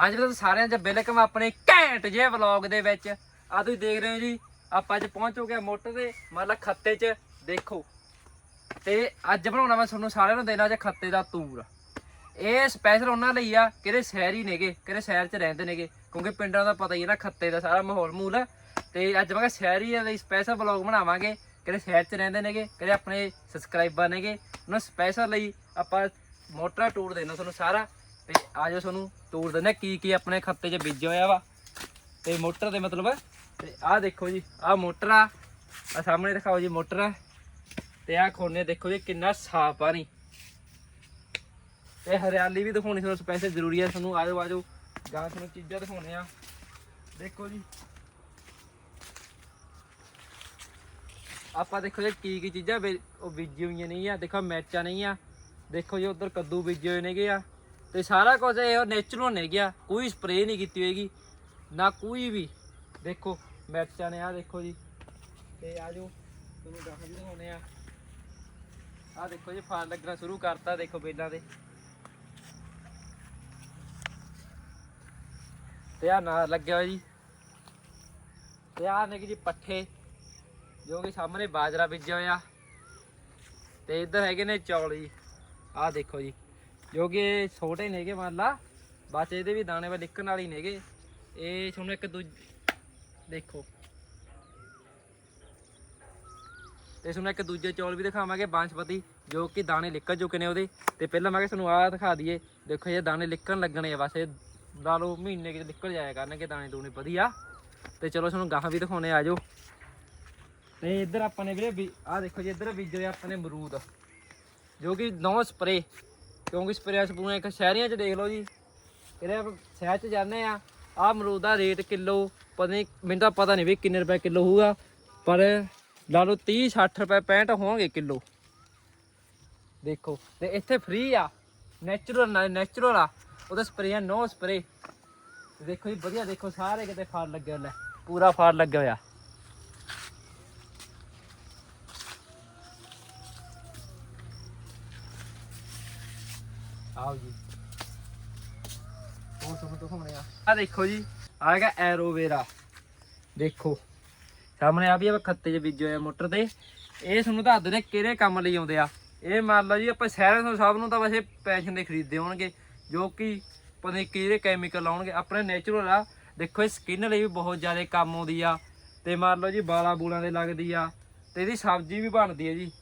ਹਾਂਜੀ ਤੁਹਾਨੂੰ ਸਾਰਿਆਂ ਦਾ ਬਿਲਕਮ ਆਪਣੇ ਘੈਂਟ ਜੇ ਵਲੌਗ ਦੇ ਵਿੱਚ ਆ ਤੁਸੀਂ ਦੇਖ ਰਹੇ ਹੋ ਜੀ, ਆਪਾਂ ਅੱਜ ਪਹੁੰਚ ਚੁੱਕੇ ਹਾਂ ਮੋਟਰ ਦੇ, ਮਤਲਬ ਖੱਤੇ 'ਚ, ਦੇਖੋ। ਤੇ ਅੱਜ ਬਣਾਉਣਾ ਮੈਂ ਤੁਹਾਨੂੰ ਸਾਰਿਆਂ ਨੂੰ ਦੇਣਾ ਜੇ ਖੱਤੇ ਦਾ ਤੂਰ। ਇਹ ਸਪੈਸ਼ਲ ਉਹਨਾਂ ਲਈ ਆ, ਕਿਹੜੇ ਸ਼ਹਿਰੀ ਨੇਗੇ, ਕਿਹੜੇ ਸ਼ਹਿਰ 'ਚ ਰਹਿੰਦੇ ਨੇਗੇ, ਕਿਉਂਕਿ ਪਿੰਡਾਂ ਦਾ ਪਤਾ ਹੀ ਹੈ ਨਾ, ਖੱਤੇ ਦਾ ਸਾਰਾ ਮਾਹੌਲ ਮੂਲ। ਤੇ ਅੱਜ ਮੈਂ ਕਿਹਾ ਸ਼ਹਿਰੀ ਲਈ ਸਪੈਸ਼ਲ ਵਲੌਗ ਬਣਾਵਾਂਗੇ, ਕਿਹੜੇ ਸ਼ਹਿਰ 'ਚ ਰਹਿੰਦੇ ਨੇਗੇ, ਕਿਹੜੇ ਆਪਣੇ ਸਬਸਕ੍ਰਾਈਬਰ ਨੇਗੇ। ਉਹਨਾਂ ਸਪੈਸ਼ਲ ਲਈ ਆਪਾਂ ਮੋਟਰ ਟੂਰ ਦੇਣਾ ਤੁਹਾਨੂੰ ਸਾਰਾ। ਤੇ ਆਜੋ ਤੁਹਾਨੂੰ ਟੂਰ ਦਿੰਦੇ ਹਾਂ, ਕੀ ਕੀ ਆਪਣੇ ਖੱਤੇ 'ਚ ਬੀਜਿਆ ਹੋਇਆ ਵਾ। ਤੇ ਮੋਟਰ ਦੇ ਮਤਲਬ, ਤੇ ਆਹ ਦੇਖੋ ਜੀ, ਆਹ ਮੋਟਰ ਆ। ਆ ਸਾਹਮਣੇ ਦਿਖਾਓ ਜੀ ਮੋਟਰ ਆ। ਤੇ ਆਹ ਖੋਨੇ ਦੇਖੋ ਜੀ, ਕਿੰਨਾ ਸਾਫ਼ ਪਾਣੀ ਤੇ ਹਰਿਆਲੀ ਵੀ ਦਿਖਾਉਣੀ ਤੁਹਾਨੂੰ ਸਪੈਸ਼ਲ ਜ਼ਰੂਰੀ ਆ ਤੁਹਾਨੂੰ। ਆਜੋ ਆਜੋ, ਗਾਂ ਤੁਹਾਨੂੰ ਚੀਜ਼ਾਂ ਦਿਖਾਉਣੇ ਆ। ਦੇਖੋ ਜੀ। ਆਪਾਂ ਦੇਖੋ ਜੀ, ਕੀ ਕੀ ਚੀਜ਼ਾਂ ਬੀ- ਉਹ ਬੀਜੀ ਹੋਈਆਂ ਨਹੀਂ ਆ। ਦੇਖੋ, ਮਿਰਚਾਂ ਨਹੀਂ ਆ। ਦੇਖੋ ਜੀ, ਉਧਰ ਕੱਦੂ ਬੀਜੇ ਹੋਏ ਨੇਗੇ ਆ। ਤੇ ਸਾਰਾ ਕੁਝ ਇਹ ਨੇਚਰਲ ਨੇ ਗਿਆ। ਕੋਈ ਸਪਰੇਅ ਨਹੀਂ ਕੀਤੀ ਹੋਏਗੀ, ਨਾ ਕੋਈ ਵੀ। ਦੇਖੋ, ਮਿਰਚਾਂ ਨੇ ਆ ਦੇਖੋ ਜੀ। ਤੇ ਆ ਜੋ ਤੁਹਾਨੂੰ ਗਾਹਾਂ ਵੀ ਦਿਖਾਉਣੇ ਆ। ਆ ਦੇਖੋ ਜੀ, ਫਲ ਲੱਗਣਾ ਸ਼ੁਰੂ ਕਰਤਾ, ਦੇਖੋ ਬੇਲਾਂ ਦੇ। ਤੇ ਆ ਨਾ ਲੱਗਿਆ ਹੋਇਆ ਜੀ। ਤੇ ਆ ਨੇ ਜੀ ਪੱਠੇ, ਜੋ ਕਿ ਸਾਹਮਣੇ ਬਾਜਰਾ ਬੀਜਿਆ ਹੋਇਆ। ਤੇ ਇੱਧਰ ਹੈਗੇ ਨੇ ਚੌਲ ਜੀ। ਆਹ ਦੇਖੋ ਜੀ। ਜੋ ਕਿ ਇਹ ਛੋਟੇ ਨੇਗੇ ਮੰਨ ਲਾ। ਬਸ ਇਹਦੇ ਵੀ ਦਾਣੇ ਵਾ, ਨਿਕਲਣ ਵਾਲੀ ਨੇਗੇ। ਇਹ ਤੁਹਾਨੂੰ ਇੱਕ ਦੂਜ ਦੇਖੋ। ਤੇ ਤੁਹਾਨੂੰ ਇੱਕ ਦੂਜੇ ਚੌਲ ਵੀ ਦਿਖਾਵਾਂਗੇ, ਬਾਂਸਪਤੀ, ਜੋ ਕਿ ਦਾਣੇ ਨਿਕਲ ਚੁੱਕੇ ਨੇ ਉਹਦੇ। ਤੇ ਪਹਿਲਾਂ ਮੈਂ ਕਿ ਤੁਹਾਨੂੰ ਆਹ ਦਿਖਾ ਦਈਏ। ਦੇਖੋ, ਇਹ ਦਾਣੇ ਨਿਕਲਣ ਲੱਗਣੇ ਆ। ਬਸ ਇਹ ਲਾ ਲਓ, ਮਹੀਨੇ ਕਿ ਨਿਕਲ ਜਾਇਆ ਕਰਨਗੇ ਦਾਣੇ ਦੂਣੇ। ਵਧੀਆ। ਤੇ ਚਲੋ, ਤੁਹਾਨੂੰ ਗਾਹਾਂ ਵੀ ਦਿਖਾਉਣੇ ਆ ਜਾਓ। ਤੇ ਇੱਧਰ ਆਪਾਂ ਨੇ ਵੀਰੇ ਆਹ ਦੇਖੋ ਜੀ, ਇੱਧਰ ਬੀਜੇ ਆਪਾਂ ਨੇ ਅਮਰੂਦ। ਜੋ ਕਿ ਨੌ ਸਪਰੇ ਕਿਉਂਕਿ ਸਪਰੇਆਂ ਸਪਰੂਆਂ ਇੱਕ ਸ਼ਹਿਰੀਆਂ 'ਚ ਦੇਖ ਲਓ ਜੀ। ਕਿਹੜੇ ਸ਼ਹਿਰ 'ਚ ਜਾਂਦੇ ਆ ਆਹ ਅਮਰੂਦ ਦਾ ਰੇਟ ਕਿਲੋ, ਪਤਾ ਨਹੀਂ, ਮੈਨੂੰ ਤਾਂ ਪਤਾ ਨਹੀਂ ਵੀ ਕਿੰਨੇ ਰੁਪਏ ਕਿਲੋ ਹੋਊਗਾ, ਪਰ ਲਾ ਲਓ 30 60 ਰੁਪਏ 65 ਹੋਣਗੇ ਕਿਲੋ। ਦੇਖੋ, ਤੇ ਇੱਥੇ ਫ੍ਰੀ ਆ ਨੈਚੁਰਲ ਨੈਚੁਰਲ ਆ। ਉਹਦਾ ਸਪਰੇਆਂ, ਨੋ ਸਪਰੇ ਦੇਖੋ ਜੀ, ਵਧੀਆ ਦੇਖੋ, ਸਾਰੇ ਕਿਤੇ ਫਲ ਲੱਗਿਆ ਲੈ ਪੂਰਾ ਫਲ ਲੱਗਿਆ ਹੋਇਆ ਆਓ ਜੀ ਹੋਰ ਤੁਹਾਨੂੰ ਆ ਦੇਖੋ ਜੀ ਆ ਹੈਗਾ ਐਰੋਵੇਰਾ। ਦੇਖੋ, ਸਾਹਮਣੇ ਆ ਵੀ ਆਪਾਂ ਖੱਤੇ 'ਚ ਬੀਜੇ ਹੋਏ ਮੋਟਰ ਤੇ। ਇਹ ਤੁਹਾਨੂੰ ਦੱਸਦੇ ਨੇ ਕਿਹੜੇ ਕੰਮ ਲਈ ਆਉਂਦੇ ਆ। ਇਹ ਮੰਨ ਲਓ ਜੀ, ਆਪਾਂ ਸ਼ਹਿਰਾਂ ਤੋਂ ਸਭ ਨੂੰ ਤਾਂ ਵੈਸੇ ਪੈਸ਼ਨ ਦੇ ਖਰੀਦਦੇ ਹੋਣਗੇ, ਜੋ ਕਿ ਪਤਾ ਕਿਹੜੇ ਕੈਮੀਕਲ ਲਾਉਣਗੇ। ਆਪਣੇ ਨੇਚਰਲ ਆ। ਦੇਖੋ, ਇਹ ਸਕਿਨ ਲਈ ਵੀ ਬਹੁਤ ਜ਼ਿਆਦਾ ਕੰਮ ਆਉਂਦੀ ਆ। ਤੇ ਮੰਨ ਲਓ ਜੀ ਬਾਲਾ ਬੂਲਾਂ ਦੇ ਲੱਗਦੀ ਆ। ਤੇ ਇਹਦੀ ਸਬਜ਼ੀ ਵੀ ਬਣਦੀ ਆ ਜੀ।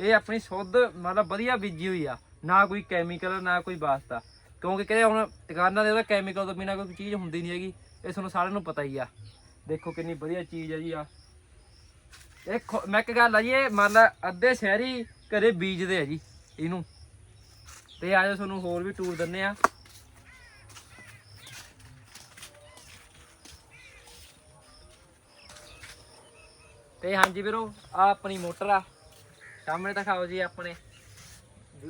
ਇਹ ਆਪਣੀ ਸ਼ੁੱਧ, ਮਤਲਬ ਵਧੀਆ ਬੀਜੀ ਹੋਈ ਆ। ਨਾ ਕੋਈ ਕੈਮੀਕਲ ਨਾ ਕੋਈ ਵਾਸਤਾ। ਕਿਉਂਕਿ ਕਿਹੜੇ ਹੁਣ ਦੁਕਾਨਾਂ ਦੇ ਉਹਦਾ ਕੈਮੀਕਲ ਤੋਂ ਬਿਨਾ ਕੋਈ ਚੀਜ਼ ਹੁੰਦੀ ਨਹੀਂ ਹੈਗੀ, ਇਹ ਤੁਹਾਨੂੰ ਸਾਰਿਆਂ ਨੂੰ ਪਤਾ ਹੀ ਆ। ਦੇਖੋ ਕਿੰਨੀ ਵਧੀਆ ਚੀਜ਼ ਆ ਜੀ ਆ। ਇਹ ਮੈਂ ਇੱਕ ਗੱਲ ਆ ਜੀ, ਇਹ ਮੰਨ ਲਾ ਅੱਧੇ ਸ਼ਹਿਰੀ ਘਰੇ ਬੀਜਦੇ ਆ ਜੀ, ਇਹਨੂੰ। ਤੇ ਆਜੋ ਤੁਹਾਨੂੰ ਹੋਰ ਵੀ ਟੂਰ ਦਿੰਨੇ ਆ। ਤੇ ਹਾਂਜੀ ਵੀਰੋ ਆ ਆਪਣੀ ਮੋਟਰ ਆ। ਸਾਹਮਣੇ ਦਿਖਾਓ ਜੀ ਆਪਣੇ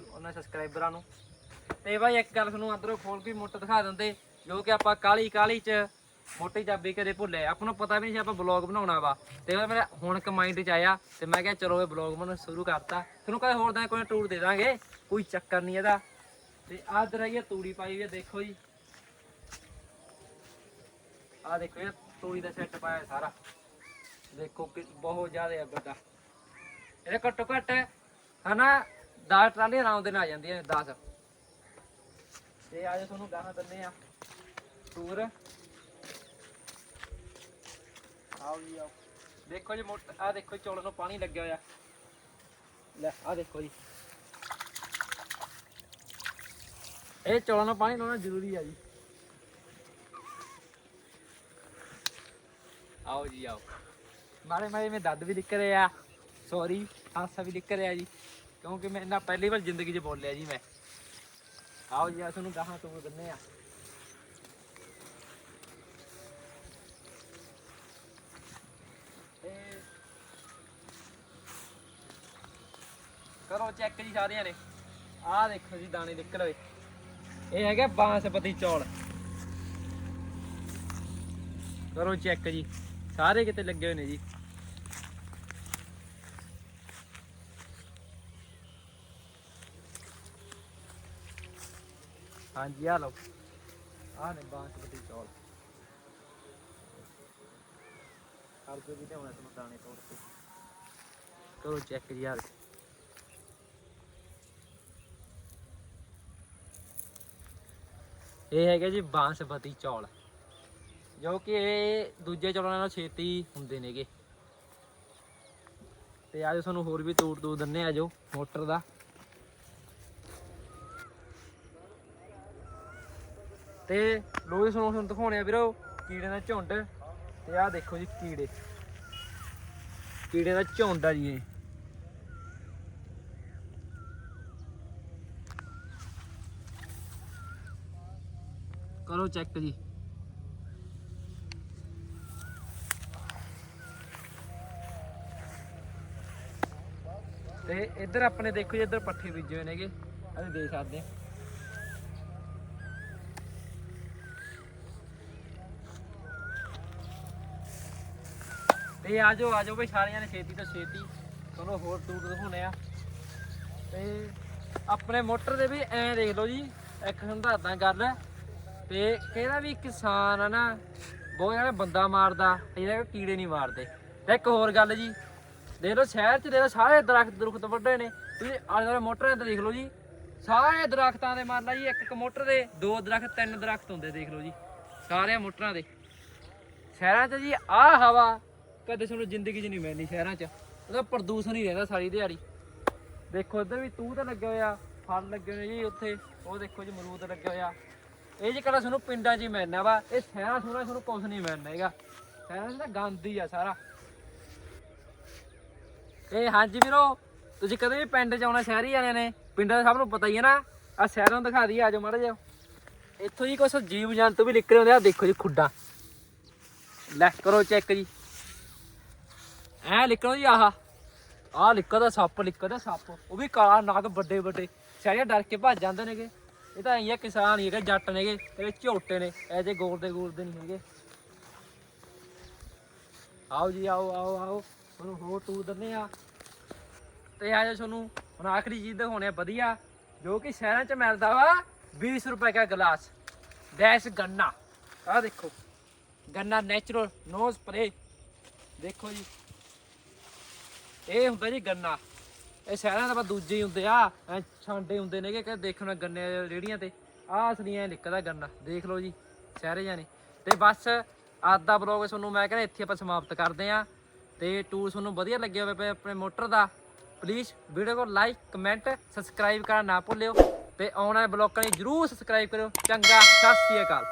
ਉਹਨਾਂ ਸਬਸਕ੍ਰਾਈਬਰਾਂ ਨੂੰ। ਤੇ ਭਾਈ ਇੱਕ ਗੱਲ ਤੁਹਾਨੂੰ ਅੰਦਰੋਂ ਖੋਲ ਕੇ ਮੁੱਟ ਦਿਖਾ ਦਿੰਦੇ, ਜੋ ਕਿ ਆਪਾਂ ਕਾਲੀ ਕਾਲੀ ਚ ਮੋਟੀ ਚਾਬੀ ਕਦੇ ਭੁੱਲੇ ਆਪਾਂ ਨੂੰ ਪਤਾ ਵੀ ਨਹੀਂ ਸੀ ਆਪਾਂ ਬਲੌਗ ਬਣਾਉਣਾ ਵਾ। ਤੇ ਉਹ ਮੇਰਾ ਹੁਣ ਇੱਕ ਮਾਈਂਡ ਚ ਆਇਆ ਤੇ ਮੈਂ ਕਿਹਾ ਚਲੋ ਇਹ ਬਲੌਗ ਬਣਾਉਣਾ ਸ਼ੁਰੂ ਕਰਤਾ। ਤੁਹਾਨੂੰ ਕਦੇ ਹੋਰ ਦਾ ਕੋਈ ਟੂਰ ਦੇ ਦਾਂਗੇ, ਕੋਈ ਚੱਕਰ ਨਹੀਂ ਇਹਦਾ। ਤੇ ਆਹ ਦਰ ਆਈ ਤੂੜੀ ਪਾਈ ਹੋਈ ਆ ਦੇਖੋ ਜੀ। ਆਹ ਦੇਖੋ ਇਹ ਤੂੜੀ ਦਾ ਸੈੱਟ ਪਾਇਆ ਸਾਰਾ। ਦੇਖੋ ਕਿ ਬਹੁਤ ਜ਼ਿਆਦਾ ਹੈ ਵੱਡਾ ਇਹ ਘੱਟੋ ਘੱਟ ਹਨਾ 10 ਟਰਾਲੀਆਂ ਆਰਾਮ ਦੇ ਨਾਲ ਆ ਜਾਂਦੀਆਂ 10 ਤੇ ਅੱਜ ਤੁਹਾਨੂੰ ਗਾਣਾ ਦਿੰਦੇ ਆ ਟੂਰ ਆਓ ਜੀ, ਆਓ। ਦੇਖੋ ਜੀ, ਮੋਟ ਆ ਦੇਖੋ ਜੀ, ਚੌਲਾਂ ਨੂੰ ਪਾਣੀ ਲੱਗਿਆ ਹੋਇਆ। ਲੈ ਆ ਦੇਖੋ ਜੀ। ਇਹ ਚੌਲਾਂ ਨੂੰ ਪਾਣੀ ਲਾਉਣਾ ਜ਼ਰੂਰੀ ਆ ਜੀ। ਆਓ ਜੀ, ਆਓ। ਮਾਰੇ ਮਾਰੇ, ਮੈਂ ਦੰਦ ਵੀ ਨਿਕਲ ਰਿਹਾ। ਸੌਰੀ ਹਾਸਾ ਵੀ ਨਿਕਲ ਰਿਹਾ ਜੀ। ਕਿਉਂਕਿ ਮੈਂ ਨਾ ਪਹਿਲੀ ਵਾਰ ਜ਼ਿੰਦਗੀ 'ਚ ਬੋਲਿਆ ਜੀ ਮੈਂ। ਆਓ ਜੀ ਆ ਤੁਹਾਨੂੰ ਗਾਹਾਂ ਤੋਂ ਦਿੰਨੇ ਆ। ਕਰੋ ਚੈੱਕ ਜੀ ਸਾਰਿਆਂ ਨੇ। ਆਹ ਦੇਖੋ ਜੀ, ਦਾਣੇ ਨਿਕਲ ਹੋਏ ਇਹ ਹੈਗਾ ਬਾਂਸਪਤੀ ਚੌਲ। ਕਰੋ ਚੈੱਕ ਜੀ। ਸਾਰੇ ਕਿਤੇ ਲੱਗੇ ਹੋਏ ਨੇ ਜੀ। ਹਾਂਜੀ ਆ ਲਓ। ਆ ਨੇ ਬਾਸਮਤੀ ਚੌਲ। ਕਰ ਵੀ ਲਿਆਉਣਾ ਤੁਹਾਨੂੰ ਦਾਣੇ ਤੋੜ ਕੇ। ਕਰੋ ਚੈੱਕ ਯਾਰ ਇਹ ਹੈਗੇ ਜੀ ਬਾਸਮਤੀ ਚੌਲ। ਜੋ ਕਿ ਇਹ ਦੂਜੇ ਚੌਲਾਂ ਨਾਲੋਂ ਛੇਤੀ ਹੁੰਦੇ ਨੇਗੇ। ਤੇ ਅੱਜ ਤੁਹਾਨੂੰ ਹੋਰ ਵੀ ਤੋੜ ਦੋ ਦਿੰਨੇ ਆ ਜੋ ਮੋਟਰ ਦਾ। ਤੇ ਲੋਈ ਤੁਹਾਨੂੰ ਤੁਹਾਨੂੰ ਦਿਖਾਉਣੇ ਆ ਵੀਰੋ ਕੀੜੇ ਦਾ ਝੁੰਡ ਤੇ ਆਹ ਦੇਖੋ ਜੀ ਕੀੜੇ। ਕੀੜੇ ਦਾ ਝੁੰਡ ਆ ਜੀ ਇਹ। ਕਰੋ ਚੈੱਕ ਜੀ। ਤੇ ਇੱਧਰ ਆਪਣੇ ਦੇਖੋ ਜੀ ਇੱਧਰ ਪੱਠੇ ਬੀਜੇ ਹੋਏ ਨੇਗੇ। ਅਸੀਂ ਦੇਖ ਸਕਦੇ ਹਾਂ ਤੇ ਆਜੋ ਆਜੋ ਬਈ ਸਾਰਿਆਂ ਨੇ ਛੇਤੀ ਤੋਂ ਛੇਤੀ। ਤੁਹਾਨੂੰ ਹੋਰ ਟੂਰ ਦਿਖਾਉਣੇ ਆ। ਤੇ ਆਪਣੇ ਮੋਟਰ ਦੇ ਵੀ ਐਂ ਦੇਖ ਲਓ ਜੀ, ਇੱਕ ਸੰਧਾਦਾਂ ਗੱਲ। ਤੇ ਕਿਹੜਾ ਵੀ ਕਿਸਾਨ ਆ ਨਾ, ਬਹੁਤ ਜਿਹੜਾ ਬੰਦਾ ਮਾਰਦਾ ਇਹਦਾ ਕੀੜੇ ਨਹੀਂ ਮਾਰਦੇ। ਤੇ ਇੱਕ ਹੋਰ ਗੱਲ ਜੀ, ਦੇਖ ਲਓ ਸ਼ਹਿਰ 'ਚ, ਦੇਖ ਲਓ ਸਾਰੇ ਦਰਖਤ ਦਰਖਤ ਵੱਡੇ ਨੇ। ਤੁਸੀਂ ਆਲੇ ਦੁਆਲੇ ਮੋਟਰਾਂ ਤੇ ਦੇਖ ਲਓ ਜੀ, ਸਾਰੇ ਦਰਖਤਾਂ ਦੇ ਮੰਨ ਲਾ ਜੀ, ਇੱਕ ਇੱਕ ਮੋਟਰ ਦੇ ਦੋ ਦਰਖਤ, ਤਿੰਨ ਦਰਖਤ ਹੁੰਦੇ ਦੇਖ ਲਓ ਜੀ, ਸਾਰਿਆਂ ਮੋਟਰਾਂ ਦੇ। ਸ਼ਹਿਰਾਂ 'ਚ ਜੀ ਆਹ ਹਵਾ ਕਦੇ ਤੁਹਾਨੂੰ ਜ਼ਿੰਦਗੀ 'ਚ ਨਹੀਂ ਮਿਲਣੀ ਸ਼ਹਿਰਾਂ 'ਚ। ਉਹਦਾ ਪ੍ਰਦੂਸ਼ਣ ਹੀ ਰਹਿੰਦਾ ਸਾਰੀ ਦਿਹਾੜੀ। ਦੇਖੋ ਇੱਧਰ ਵੀ ਤੂੰ ਤਾਂ ਲੱਗਿਆ ਹੋਇਆ, ਫਲ ਲੱਗੇ ਹੋਏ ਜੀ ਉੱਥੇ। ਉਹ ਦੇਖੋ ਜੀ ਅਮਰੂਦ ਲੱਗਿਆ ਹੋਇਆ ਇਹ ਜੀ ਕਿਹੜਾ ਤੁਹਾਨੂੰ ਪਿੰਡਾਂ 'ਚ ਹੀ ਮਿਲਣਾ ਵਾ। ਇਹ ਸ਼ਹਿਰਾਂ ਸੁਣਾ ਤੁਹਾਨੂੰ ਕੁਝ ਨਹੀਂ ਮਿਲਣਾ ਹੈਗਾ। ਸ਼ਹਿਰਾਂ 'ਚ ਤਾਂ ਗੰਦ ਹੀ ਆ ਸਾਰਾ। ਇਹ ਹਾਂਜੀ ਵੀਰੋ, ਤੁਸੀਂ ਕਦੇ ਵੀ ਪਿੰਡ 'ਚ ਆਉਣਾ, ਸ਼ਹਿਰੀ ਵਾਲਿਆਂ ਨੇ, ਪਿੰਡਾਂ ਦਾ ਸਭ ਨੂੰ ਪਤਾ ਹੀ ਹੈ ਨਾ। ਆ ਸ਼ਹਿਰਾਂ ਨੂੰ ਦਿਖਾ ਦਈਏ ਆਜੋ ਮਾੜਾ ਜਿਹਾ। ਇੱਥੋਂ ਜੀ ਕੁਛ ਜੀਵ ਜੰਤੂ ਵੀ ਨਿਕਲੇ ਹੁੰਦੇ ਆ ਦੇਖੋ ਜੀ ਖੁੱਡਾ। ਲੈ ਕਰੋ ਚੈੱਕ ਜੀ। ਐ ਲਿਖੋ ਜੀ ਆਹ। ਆਹ ਲਿਖਦਾ ਸੱਪ ਲਿਖਦਾ ਸੱਪ। ਉਹ ਵੀ ਕਾਲਾ ਨਾਗ ਵੱਡੇ ਵੱਡੇ। ਸਾਰੇ ਡਰ ਕੇ ਭੱਜ ਜਾਂਦੇ ਨੇਗੇ। ਇਹ ਤਾਂ ਐਂ ਕਿਸਾਨ ਹੀ ਹੈਗੇ, ਜੱਟ ਨੇਗੇ। ਇਹ ਝੋਟੇ ਨੇ। ਐ ਜੇ ਗੋਲ ਦੇ ਗੋਲ ਦੇ ਨਹੀਂ ਹੈਗੇ। ਆਓ ਜੀ, ਆਓ ਆਓ ਆਓ। ਤੁਹਾਨੂੰ ਹੋਰ ਟੂਰ ਦਿੰਦੇ ਆ ਤੇ ਆ ਜਾ ਤੁਹਾਨੂੰ। ਹੁਣ ਆਖਰੀ ਚੀਜ਼ ਦਿਖਾਉਣੇ ਆ, ਵਧੀਆ। ਜੋ ਕਿ ਸ਼ਹਿਰਾਂ 'ਚ ਮਿਲਦਾ ਵਾ 20 ਰੁਪਏ ਦਾ ਗਲਾਸ। ਡੈਸ਼ ਗੰਨਾ। ਆ ਦੇਖੋ। ਗੰਨਾ ਨੈਚੁਰਲ ਨੋ ਸਪਰੇ ਦੇਖੋ ਜੀ। ਇਹ ਹੁੰਦਾ ਜੀ ਗੰਨਾ। ਇਹ ਸ਼ਹਿਰਾਂ ਦਾ ਬਸ ਦੂਜੇ ਹੀ ਹੁੰਦੇ ਆ। ਐ ਛਾਂਡੇ ਹੁੰਦੇ ਨੇਗੇ ਕਿ ਦੇਖਣ ਗੰਨੇ ਦੀਆਂ ਰੇੜੀਆਂ ਤੇ। ਆਹ ਅਸਲੀ ਨਿਕਲਦਾ ਗੰਨਾ। ਦੇਖ ਲਓ ਜੀ, ਸ਼ਹਿਰੇ ਜਾਣੇ। ਤੇ ਬਸ, ਅੱਜ ਦਾ ਬਲੌਗ ਤੁਹਾਨੂੰ ਮੈਂ ਕਹਿੰਦਾ ਇੱਥੇ ਆਪਾਂ ਸਮਾਪਤ ਕਰਦੇ ਆ। ਤੇ ਟੂਰ ਤੁਹਾਨੂੰ ਵਧੀਆ ਲੱਗਿਆ ਹੋਵੇ ਆਪਣੇ ਮੋਟਰ ਦਾ। ਪਲੀਜ਼ ਵੀਡੀਓ ਨੂੰ ਲਾਈਕ ਕਮੈਂਟ ਸਬਸਕ੍ਰਾਈਬ ਕਰਨਾ ਨਾ ਭੁੱਲਿਓ। ਤੇ ਆਉਣ ਵਾਲੇ ਬਲੌਗਾਂ ਲਈ ਜਰੂਰ ਸਬਸਕ੍ਰਾਈਬ ਕਰਿਓ। ਚੰਗਾ, ਸਤਿ ਸ਼੍ਰੀ ਅਕਾਲ।